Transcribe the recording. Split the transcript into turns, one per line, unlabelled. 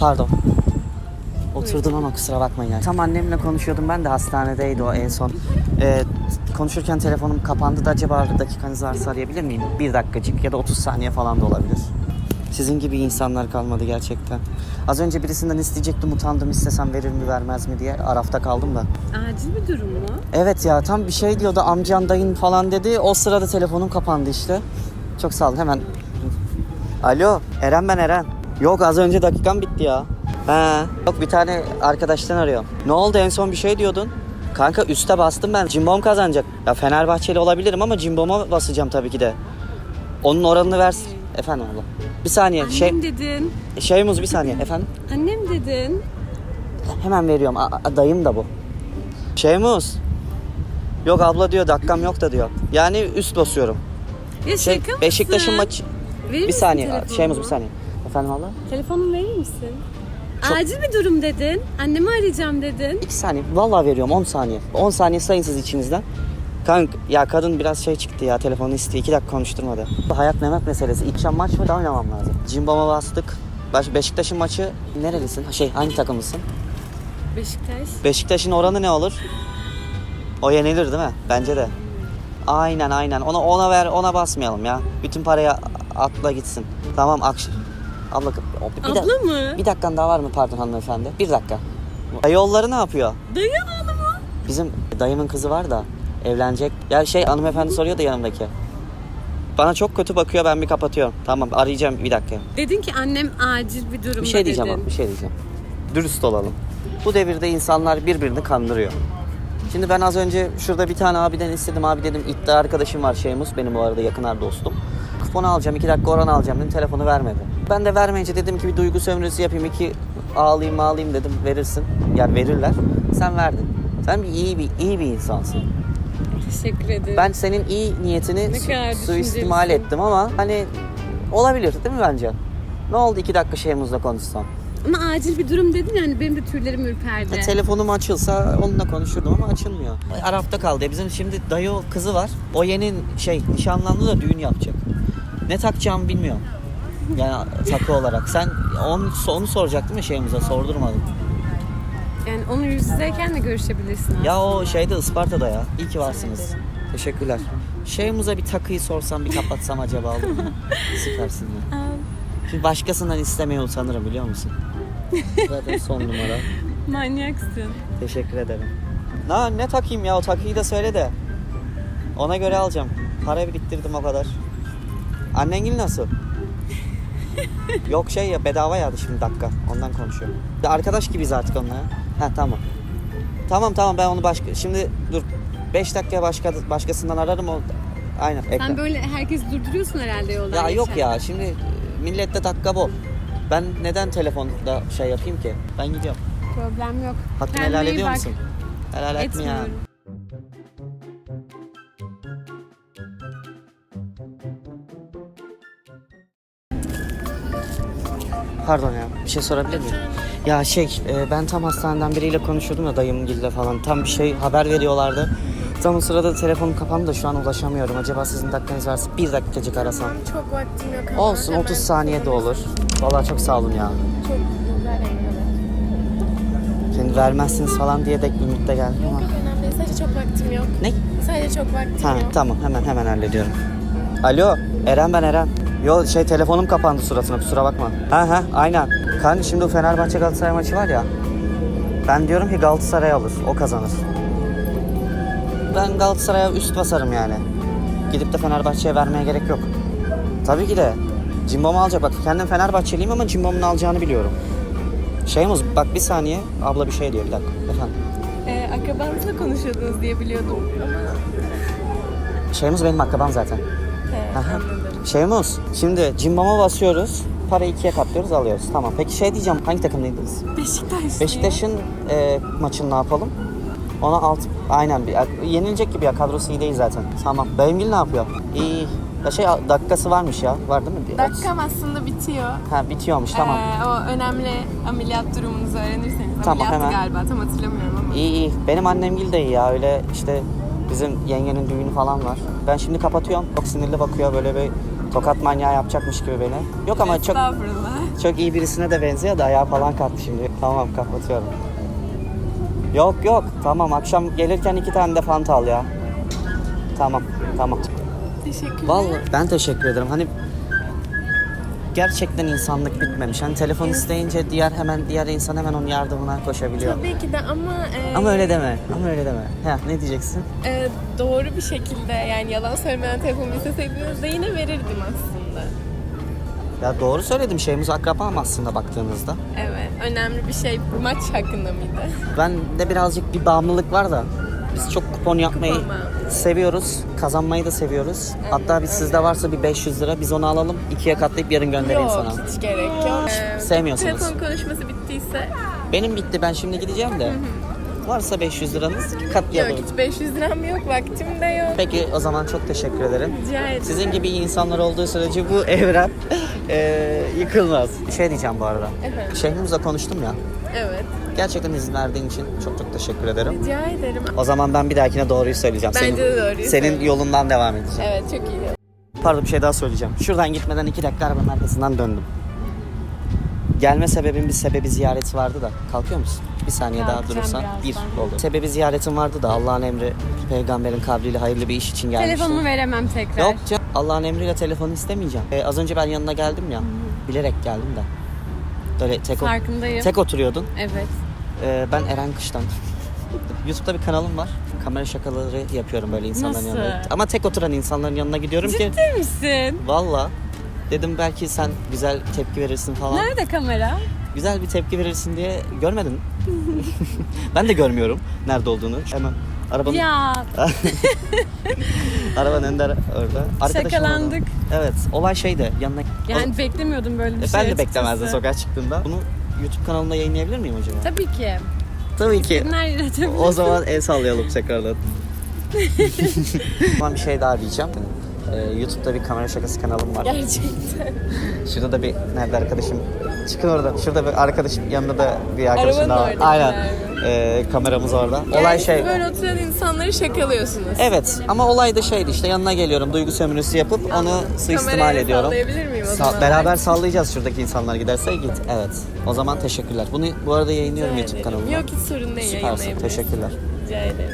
Pardon. Oturdum ama kusura bakmayın yani. Tam annemle konuşuyordum ben de hastanedeydi o en son. Ee, konuşurken telefonum kapandı da acaba dakikanız varsa arayabilir miyim? Bir dakikacık ya da 30 saniye falan da olabilir. Sizin gibi insanlar kalmadı gerçekten. Az önce birisinden isteyecektim utandım istesem verir mi vermez mi diye arafta kaldım da.
Acil bir durum mu?
Evet ya tam bir şey diyordu amcan dayın falan dedi. O sırada telefonum kapandı işte. Çok sağ olun hemen. Alo Eren ben Eren. Yok az önce dakikam bitti ya. He. Yok bir tane arkadaştan arıyorum. Ne oldu en son bir şey diyordun? Kanka üste bastım ben. Cimbom kazanacak. Ya Fenerbahçeli olabilirim ama Cimbom'a basacağım tabii ki de. Onun oranını versin. Efendim abla. Bir saniye.
Annem
Şey,
dedin.
şey muz bir saniye. Efendim?
Annem dedin.
Hemen veriyorum. A- a- dayım da bu. Şeymuz. Yok abla diyor dakikam yok da diyor. Yani üst basıyorum.
Ya
Şey,
şaka mısın?
Beşiktaş'ın maçı...
Verir
Bir saniye.
telefonumu?
Şeymuz bir saniye. Efendim abla?
Telefonumu verir misin?
Çok-
Acil bir durum dedin. Annemi arayacağım dedin.
İki saniye. Vallahi veriyorum 10 saniye. 10 saniye sayın siz içinizden. Kank ya kadın biraz şey çıktı ya telefonu istiyor. 2 dakika konuşturmadı. Hayat Mehmet meselesi. İlk maç da oynamam lazım. Cimbom'a bastık. Baş, Beşiktaş'ın maçı nerelisin? Ha, Şey hangi takımlısın?
Beşiktaş.
Beşiktaş'ın oranı ne olur? O yenilir değil mi? Bence de. Aynen aynen. Ona ona ver, ona basmayalım ya. Bütün parayı atla gitsin. Tamam akş. Abla bir, da-
Abla mı?
bir dakikan daha var mı pardon hanımefendi? Bir dakika. Yolları ne yapıyor?
Dayı oğlu mu?
Bizim dayımın kızı var da evlenecek. Ya şey hanımefendi soruyor da yanımdaki. Bana çok kötü bakıyor ben bir kapatıyorum. Tamam arayacağım bir dakika.
Dedin ki annem acil bir durumda
Bir şey diyeceğim
dedin.
ama bir şey diyeceğim. Dürüst olalım. Bu devirde insanlar birbirini kandırıyor. Şimdi ben az önce şurada bir tane abiden istedim. Abi dedim iddia arkadaşım var Şeymus. Benim bu arada yakın dostum. Kuponu alacağım. iki dakika oran alacağım dedim. Telefonu vermedi. Ben de vermeyince dedim ki bir duygu sömürüsü yapayım. iki ağlayayım ağlayayım dedim. Verirsin. Yani verirler. Sen verdin. Sen bir iyi bir iyi bir insansın.
Teşekkür ederim.
Ben senin iyi niyetini su- suistimal ettim ama hani olabilir değil mi bence? Ne oldu iki dakika Şeymus'la konuşsam?
Ama acil bir durum dedin yani benim de tüylerim ürperdi.
Ya telefonum açılsa onunla konuşurdum ama açılmıyor. Arafta kaldı. Ya Bizim şimdi dayı kızı var. O yeni şey nişanlandı da düğün yapacak. Ne takacağımı bilmiyorum. Yani takı olarak. Sen onu, onu soracaktın mı şeyimize sordurmadım.
Yani onu yüz yüzeyken de görüşebilirsin aslında.
Ya o şeyde Isparta'da ya. İyi ki varsınız. Teşekkürler. Şeyimize bir takıyı sorsam bir kapatsam acaba olur mu? Süpersin ya. Şimdi başkasından istemeye utanırım biliyor musun? Zaten son numara.
manyaksın.
Teşekkür ederim. Na ne takayım ya o takıyı da söyle de. Ona göre alacağım. Para biriktirdim o kadar. Annengil nasıl? Yok şey ya bedava yağdı şimdi dakika. Ondan konuşuyorum. Arkadaş gibiyiz artık onunla ya. Ha tamam. Tamam tamam ben onu başka... Şimdi dur. 5 dakikaya başka, başkasından ararım o... Aynen.
Sen böyle herkes durduruyorsun herhalde yolda.
Ya yok ya şimdi millette dakika bol. Ben neden telefonda şey yapayım ki? Ben gidiyorum.
Problem yok.
Hakkını
Kendine
helal
iyi
ediyor
bak.
musun? Helal etme ya.
Etmiyorum.
Pardon ya bir şey sorabilir miyim? Ya şey e, ben tam hastaneden biriyle konuşuyordum da dayımgille falan. Tam bir şey haber veriyorlardı. Tam o sırada telefonum kapandı da şu an ulaşamıyorum. Acaba sizin dakikanız varsa bir dakikacık arasam.
Çok vaktim yok ama
Olsun
hemen
30 saniye de olur. Vallahi çok sağ olun ya.
Çok güzel.
Şimdi vermezsiniz falan diye de ümitle geldim ama.
Çok önemli değil. Sadece çok vaktim yok.
Ne?
Sadece çok vaktim
Ha
yok.
tamam hemen hemen hallediyorum. Alo Eren ben Eren. Yo şey telefonum kapandı suratına kusura bakma. Ha ha aynen. Kan şimdi o Fenerbahçe Galatasaray maçı var ya. Ben diyorum ki Galatasaray alır. O kazanır. Ben Galatasaray'a üst basarım yani. Gidip de Fenerbahçe'ye vermeye gerek yok. Tabii ki de. Cimbom'u alacak. Bak kendim Fenerbahçeliyim ama Cimbom'un alacağını biliyorum. Şeyimiz bak bir saniye. Abla bir şey diyor bir dakika. Efendim.
Ee, akrabanızla konuşuyordunuz diye biliyordum.
Şeyimiz benim akrabam zaten. Aha. Şeymus, şimdi cimboma basıyoruz. Parayı ikiye katlıyoruz, alıyoruz. Tamam. Peki şey diyeceğim, hangi takımdaydınız?
Beşiktaş.
Beşiktaş'ın e, maçını ne yapalım? Ona alt, aynen. Bir, yenilecek gibi ya, kadrosu iyi değil zaten. Tamam. Beyimgil ne yapıyor? İyi. Ya şey dakikası varmış ya, var değil mi?
Dakikam aslında bitiyor.
Ha bitiyormuş, tamam.
Ee, o önemli ameliyat durumunuzu öğrenirseniz.
Tamam,
Ameliyattı
hemen.
galiba tam hatırlamıyorum ama.
İyi iyi. Benim annemgil de iyi ya, öyle işte bizim yengenin düğünü falan var. Ben şimdi kapatıyorum. Çok sinirli bakıyor, böyle bir tokat manyağı yapacakmış gibi beni. Yok ama çok. Çok iyi birisine de benziyor da ayağı falan kalktı şimdi. Tamam kapatıyorum. Yok yok tamam akşam gelirken iki tane de fanta al ya. Tamam tamam.
Teşekkürler.
Vallahi ben teşekkür ederim. Hani gerçekten insanlık bitmemiş. Hani telefon isteyince diğer hemen diğer insan hemen onun yardımına koşabiliyor.
Tabii ki de ama e,
Ama öyle deme. Ama öyle deme. Ha ne diyeceksin?
e, doğru bir şekilde yani yalan söylemeden telefonu isteseydiniz de yine verirdim aslında.
Ya doğru söyledim. Şeyimiz akrabam aslında baktığınızda.
Evet. Önemli bir şey maç hakkında mıydı?
Ben de birazcık bir bağımlılık var da biz çok kupon yapmayı seviyoruz. Kazanmayı da seviyoruz. Hatta biz sizde varsa bir 500 lira biz onu alalım. ikiye katlayıp yarın göndereyim
Yok
sana.
hiç gerek yok. Ee,
Sevmiyorsunuz.
Telefon konuşması bittiyse
Benim bitti. Ben şimdi gideceğim de. Varsa 500 liranız
yok
katlayalım.
hiç 500 liram yok vaktim de yok.
Peki o zaman çok teşekkür ederim.
Rica ederim.
Sizin gibi insanlar olduğu sürece bu evren eee, yıkılmaz. Şey diyeceğim bu arada.
Efendim?
Şehrimizle konuştum ya.
Evet.
Gerçekten izin verdiğin için çok çok teşekkür ederim.
Rica ederim.
O zaman ben bir dahakine doğruyu söyleyeceğim.
Bence
senin,
de doğruyu
Senin yolundan devam edeceğim.
Evet çok iyi.
Pardon bir şey daha söyleyeceğim. Şuradan gitmeden iki dakika arabanın arkasından döndüm. Gelme sebebim bir sebebi ziyareti vardı da. Kalkıyor musun? Bir saniye daha
Kalkacağım
durursan. Bir oldu. Sebebi ziyaretim vardı da Allah'ın emri peygamberin kavliyle hayırlı bir iş için gelmiştim.
Telefonumu veremem tekrar.
Yok canım. Allah'ın emriyle telefonu istemeyeceğim. Ee, az önce ben yanına geldim ya. Bilerek geldim de. Böyle tek, o-
Farkındayım.
tek oturuyordun.
Evet.
Ee, ben Eren Kıştan. YouTube'da bir kanalım var. Kamera şakaları yapıyorum böyle insanların
Nasıl?
yanına. Ama tek oturan insanların yanına gidiyorum ki.
Ciddi misin?
Valla. Dedim belki sen güzel tepki verirsin falan.
Nerede kamera?
Güzel bir tepki verirsin diye görmedin. ben de görmüyorum nerede olduğunu. Hemen arabanın
Ya
arabanın önünde orada. Arkadaşım
Şakalandık.
orada. Evet. Olay şeydi. Yanına
yani beklemiyordum böyle bir
E,
şey
ben de
açıkçası.
beklemezdim sokağa çıktığımda. Bunu YouTube kanalında yayınlayabilir miyim acaba?
Tabii ki.
Tabii ki.
Günler yaratabilir.
O zaman el sallayalım tekrardan. Tamam bir şey daha diyeceğim. Ee, YouTube'da bir kamera şakası kanalım var.
Gerçekten.
Şurada da bir nerede arkadaşım? Çıkın oradan. Şurada bir arkadaşım yanında da bir arkadaşım
Arabanın
daha var.
oradakiler
Aynen. Ee, kameramız orada.
Yani
Olay
siz
şey.
böyle oturan insanları şakalıyorsunuz.
Evet ama olay da şeydi işte yanına geliyorum duygu sömürüsü yapıp onu suistimal
Kamerayı
ediyorum.
sallayabilir miyim o
Sa-
zaman?
beraber sallayacağız şuradaki insanlar giderse git. Evet. O zaman teşekkürler. Bunu bu arada yayınlıyorum
Rica
YouTube
ederim.
kanalımda.
Yok hiç sorun değil
Süpersin.
yayınlayabiliriz.
Teşekkürler.
Rica ederim.